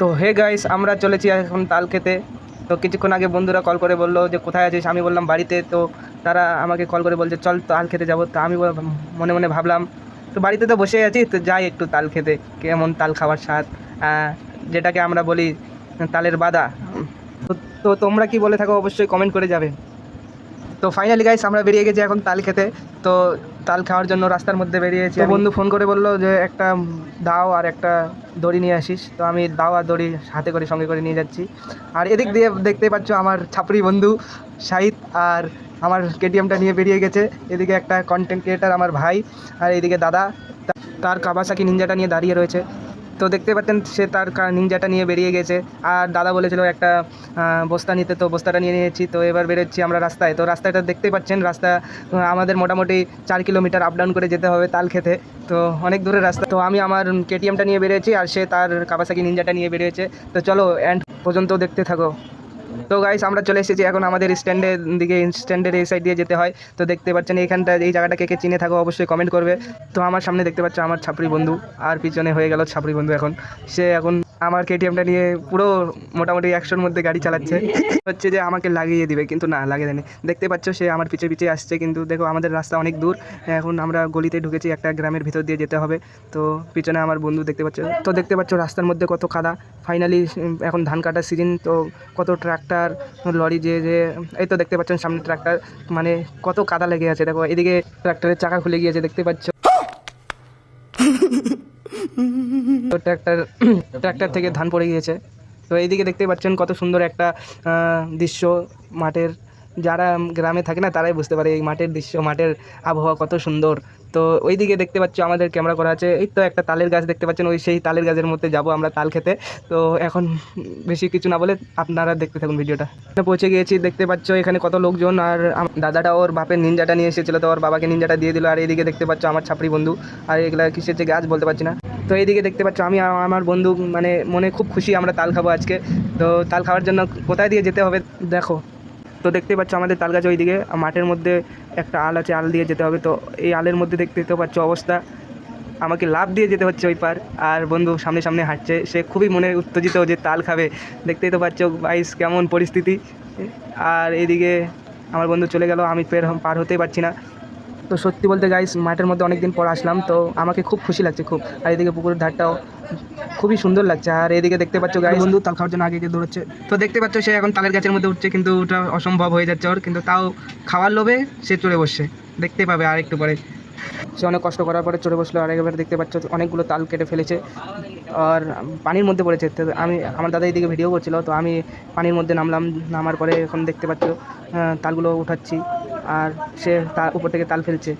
তো hey guys, আমরা চলেছি এখন তাল খেতে। তো কিছুক্ষণ আগে বন্ধুরা কল করে বলল যে, কোথায় আছিস? আমি বললাম, বাড়িতে। তো তারা আমাকে কল করে বলছে, চল তাল খেতে যাব। তো আমি মনে মনে ভাবলাম, তো বাড়িতে তো বসে আছি, তো যাই একটু তাল খেতে। কেমন তাল খাওয়ার স্বাদ? যেটাকে আমরা বলি তালের বাদা। তো তোমরা কি বলে থাকো, অবশ্যই কমেন্ট করে যাবে। তো ফাইনালি গাইস আমরা বেরিয়ে গেছি এখন তাল খেতে। তো তাল খাওয়ার জন্য রাস্তার মধ্যে বেরিয়েছি। বন্ধু ফোন করে বলল যে একটা দাও আর একটা দড়ি নিয়ে আসিস। তো আমি দাও আর দড়ি হাতে করে সঙ্গে করে নিয়ে যাচ্ছি। আর এদিক দিয়ে দেখতে পাচ্ছ আমার ছাপড়ি বন্ধু শাহিদ আর আমার কেটিএমটা নিয়ে বেরিয়ে গেছে। এদিকে একটা কন্টেন্ট ক্রিয়েটার আমার ভাই আর এদিকে দাদা। তার কাবাসাকি নিঞ্জাটা নিয়ে দাঁড়িয়ে রয়েছে। তো দেখতে পাচ্ছেন সে তার নিনজাটা নিয়ে বেরিয়ে গেছে। আর দাদা বলেছিল একটা বস্তা নিতে, তো বস্তাটা নিয়ে নিয়েছি। তো এবার বেরোচ্ছি আমরা রাস্তায়। তো রাস্তাটা দেখতে পাচ্ছেন, রাস্তা আমাদের মোটামুটি চার কিলোমিটার আপ ডাউন করে যেতে হবে তাল খেতে। তো অনেক দূরের রাস্তা। তো আমি আমার কেটিএমটা নিয়ে বেরিয়েছি আর সে তার কাবাসাকি নিনজাটা নিয়ে বেরিয়েছে। তো চলো অ্যান্ড পর্যন্ত দেখতে থাকো। তো গাইস আমরা চলে এসেছি এখন আমাদের স্ট্যান্ডের দিকে, স্ট্যান্ডের এই সাইড দিয়ে যেতে হয়। তো দেখতে পাচ্ছেন, এইখানটা, এই জায়গাটা কে কে চিনে থাকো অবশ্যই কমেন্ট করবে। তো আমার সামনে দেখতে পাচ্ছ আমার ছাপড়ি বন্ধু, আর পিছনে হয়ে গেল ছাপড়ি বন্ধু এখন। সে এখন আমার কেটিএমটা নিয়ে পুরো মোটামুটি একশোর মধ্যে গাড়ি চালাচ্ছে। হচ্ছে যে আমাকে লাগিয়ে দিবে, কিন্তু না, লাগিয়ে দেয়নি। দেখতে পাচ্ছ সে আমার পিছে পিছে আসছে, কিন্তু দেখো আমাদের রাস্তা অনেক দূর। এখন আমরা গলিতে ঢুকেছি, একটা গ্রামের ভিতর দিয়ে যেতে হবে। তো পিছনে আমার বন্ধু দেখতে পাচ্ছ, তো দেখতে পাচ্ছ রাস্তার মধ্যে কত কাদা ফাইনালি এখন ধান কাটার সিজন তো কত ট্রাক্টর লরি যে যে, এই তো দেখতে পাচ্ছেন সামনে ট্রাক্টর মানে কত কাদা লেগে আছে, দেখো, এদিকে ট্রাক্টরের চাকা খুলে গিয়েছে, দেখতে পাচ্ছ। তো ট্রাক্টর ট্রাক্টর থেকে ধান পড়ে গিয়েছে। তো এইদিকে দেখতে পাচ্ছেন কত সুন্দর একটা দৃশ্য মাঠের। যারা গ্রামে থাকে না, তারাই বুঝতে পারে এই মাঠের দৃশ্য, মাঠের আবহাওয়া কত সুন্দর। তো ওইদিকে দেখতে পাচ্ছ আমাদের ক্যামেরা করা আছে। এই তো একটা তালের গাছ দেখতে পাচ্ছেন, ওই সেই তালের গাছের মধ্যে যাব আমরা তাল খেতে। তো এখন বেশি কিছু না বলে আপনারা দেখতে থাকুন ভিডিওটা। পৌঁছে গিয়েছি, দেখতে পাচ্ছ এখানে কত লোকজন, আর দাদাটা ওর বাপের নিনজাটা নিয়ে এসেছিল, তো ওর বাবাকে নিনজাটা দিয়ে দিল। আর এইদিকে দেখতে পাচ্ছ আমার ছাপড়ি বন্ধু। আর এগুলা কিসের যে গাছ বলতে পারছি না। তো এইদিকে দেখতে পাচ্ছ, আমি আমার বন্ধু মানে মনে খুব খুশি আমরা তাল খাব আজকে। তো তাল খাওয়ার জন্য কোথায় দিয়ে যেতে হবে দেখো। তো দেখতে পাচ্ছ আমাদের তাল গাছ ওইদিকে মাঠের মধ্যে একটা আল আছে, আল দিয়ে যেতে হবে। তো এই আলের মধ্যে দেখতে তো পাচ্ছ অবস্থা। আমাকে লাভ দিয়ে যেতে হচ্ছে ওই পার, আর বন্ধু সামনে সামনে হাঁটছে। সে খুবই মনে উত্তেজিত যে তাল খাবে। দেখতেই তো পাচ্ছ বাইস কেমন পরিস্থিতি। আর এইদিকে আমার বন্ধু চলে গেল, আমি ফের পার হতেই পারছি না। তো সত্যি বলতে গাইস মাঠের মধ্যে অনেক দিন পর আসলাম তো আমাকে খুব খুশি লাগছে খুব। আর এদিকে পুকুরের ধারটাও খুবই সুন্দর লাগছে। আর এদিকে দেখতে পাচ্ছ গাইস বন্ধু তাল খাওয়ার জন্য আগে গিয়ে দৌড়চ্ছে। তো দেখতে পাচ্ছ সে এখন তালের গাছের মধ্যে উঠছে কিন্তু ওটা অসম্ভব হয়ে যাচ্ছে ওর কিন্তু তাও খাওয়ার লোভে সে চড়ে বসছে। দেখতে পাবে আর একটু পরে। সে অনেক কষ্ট করার পরে চড়ে বসল আর এবার দেখতে পাচ্ছ অনেকগুলো তাল কেটে ফেলেছে। আর পানির মধ্যে পড়েছে তো আমি আমার দাদা এইদিকে ভিডিও করছিল তো আমি পানির মধ্যে নামলাম নামার পরে এখন দেখতে পাচ্ছ তালগুলো উঠাচ্ছি। আর সে তার উপর থেকে তাল ফেলছে।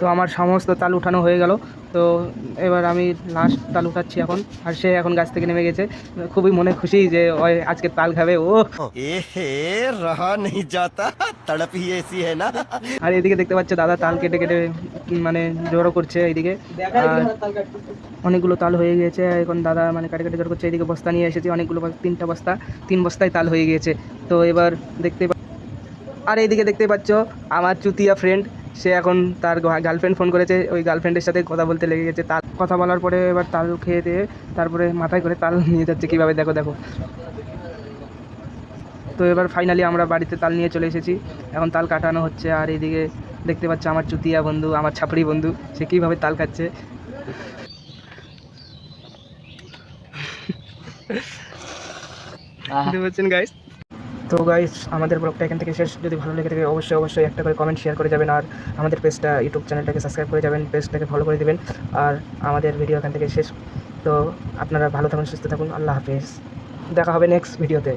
তো আমার সমস্ত তাল উঠানো হয়ে গেল। তো এবার আমি লাস্ট তাল উঠাচ্ছি এখন আর সে এখন গাছ থেকে নেমে গেছে। খুবই মনে খুশি যে ওই আজকে তাল খাবে ও। এ হে নেই যাতা এসি না। আর এদিকে দেখতে পাচ্ছ দাদা তাল কেটে কেটে মানে জড়ো করছে এইদিকে। আর অনেকগুলো তাল হয়ে গিয়েছে এখন দাদা মানে কাটে কাটে জড়ো করছে এইদিকে বস্তা নিয়ে এসেছি অনেকগুলো তিনটা বস্তা তিন বস্তায় তাল হয়ে গিয়েছে তো এবার দেখতে আর এইদিকে দেখতে পাচ্ছ আমার চুতিয়া ফ্রেন্ড সে এখন তার গার্লফ্রেন্ড ফোন করেছে ওই গার্লফ্রেন্ডের সাথে কথা বলতে লেগে গেছে তাল কথা বলার পরে এবার তাল খেয়ে দিয়ে তারপরে মাথায় করে তাল নিয়ে যাচ্ছে কীভাবে দেখো দেখো। তো এবার ফাইনালি আমরা বাড়িতে তাল নিয়ে চলে এসেছি। এখন তাল কাটানো হচ্ছে আর এইদিকে দেখতে পাচ্ছ আমার চুতিয়া বন্ধু আমার ছাপড়ি বন্ধু সে কীভাবে তাল কাটছে। বুঝতে পারছেন গাইস তো গাইস আমাদের ব্লগটা এখান থেকে শেষ। যদি ভালো লেগে থাকে, অবশ্যই অবশ্যই একটা করে কমেন্ট শেয়ার করে যাবেন। আর আমাদের পেজটা ইউটিউব চ্যানেলটাকে সাবস্ক্রাইব করে যাবেন পেজটাকে ফলো করে দেবেন। আর আমাদের ভিডিও এখান থেকে শেষ। তো আপনারা ভালো থাকুন, সুস্থ থাকুন। আল্লাহ হাফিজ। দেখা হবে নেক্সট ভিডিওতে